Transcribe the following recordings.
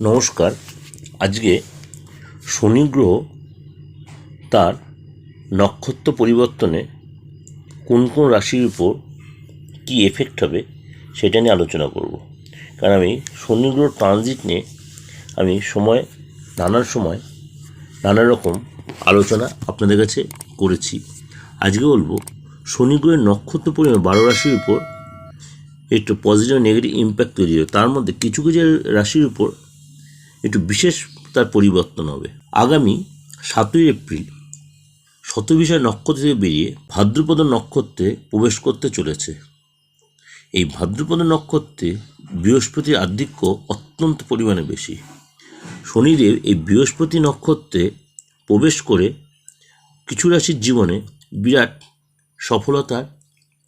নমস্কার। আজকে শনি গ্রহ তার নক্ষত্র পরিবর্তনে কোন কোন রাশির উপর কী এফেক্ট হবে সেটা নিয়ে আলোচনা করব। কারণ আমি শনি গ্রহ ট্রানজিট নিয়ে আমি সময়, নানান সময় নানা রকম আলোচনা আপনাদের কাছে করেছি। আজকে বলব, শনি গ্রহের নক্ষত্র পরিমাণ বারো রাশির উপর একটু পজিটিভ নেগেটিভ ইম্প্যাক্ট তৈরি হয় তার মধ্যে কিছু কিছু রাশির উপর একটু বিশেষ তার পরিবর্তন হবে। আগামী সাতই এপ্রিল শতবিষয় নক্ষত্র থেকে বেরিয়ে ভাদ্রপদ নক্ষত্রে প্রবেশ করতে চলেছে। এই ভাদ্রপদ নক্ষত্রে বৃহস্পতির আধিক্য অত্যন্ত পরিমাণে বেশি। শনিদেব এই বৃহস্পতি নক্ষত্রে প্রবেশ করে কিছু রাশির জীবনে বিরাট সফলতার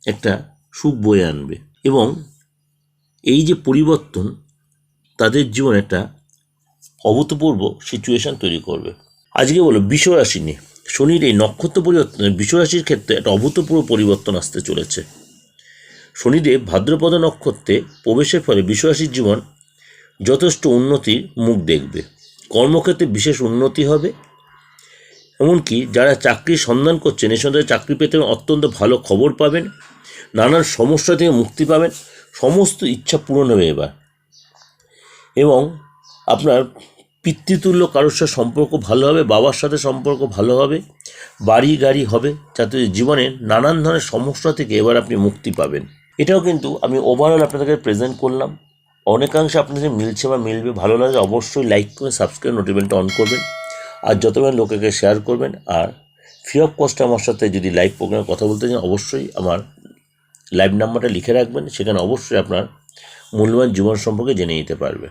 একটা সুখ বয়ে আনবে এবং এই যে পরিবর্তন তাদের জীবনে একটা অভূতপূর্ব সিচুয়েশন তৈরি করবে। আজকে বলো, বিশ্বরাশি নিয়ে। শনির এই নক্ষত্র পরিবর্তনে বিশ্বরাশির ক্ষেত্রে একটা অভূতপূর্ব পরিবর্তন আসতে চলেছে। শনিদেব ভাদ্রপদ নক্ষত্রে প্রবেশের ফলে বিশ্বরাশির জীবন যথেষ্ট উন্নতির মুখ দেখবে। কর্মক্ষেত্রে বিশেষ উন্নতি হবে। এমনকি যারা চাকরির সন্ধান করছেন এই সন্ধানে চাকরি পেতে অত্যন্ত ভালো খবর পাবেন। নানান সমস্যা থেকে মুক্তি পাবেন। সমস্ত ইচ্ছা পূরণ হবে এবার। এবং আপনার পিতৃতুল্য কারোর সাথে সম্পর্ক ভালো হবে, বাবার সাথে সম্পর্ক ভালো হবে, বাড়ি গাড়ি হবে, যাতে জীবনে নানান ধরনের সমস্যা থেকে এবার আপনি মুক্তি পাবেন। এটাও কিন্তু আমি ওভারঅল আপনাদেরকে প্রেজেন্ট করলাম। অনেকাংশে আপনাদের মিলছে বা মিলবে, ভালো লাগে অবশ্যই লাইক করে সাবস্ক্রাইব নোটিফিকেশনটা অন করবেন। আর যতবার লোকেকে শেয়ার করবেন, আর ফ্রি অফ কস্টে আমার সাথে যদি লাইভ প্রোগ্রামে কথা বলতে চান, অবশ্যই আমার লাইভ নাম্বারটা লিখে রাখবেন। সেখানে অবশ্যই আপনার মূল্যবান জীবন সম্পর্কে জেনে নিতে পারবেন।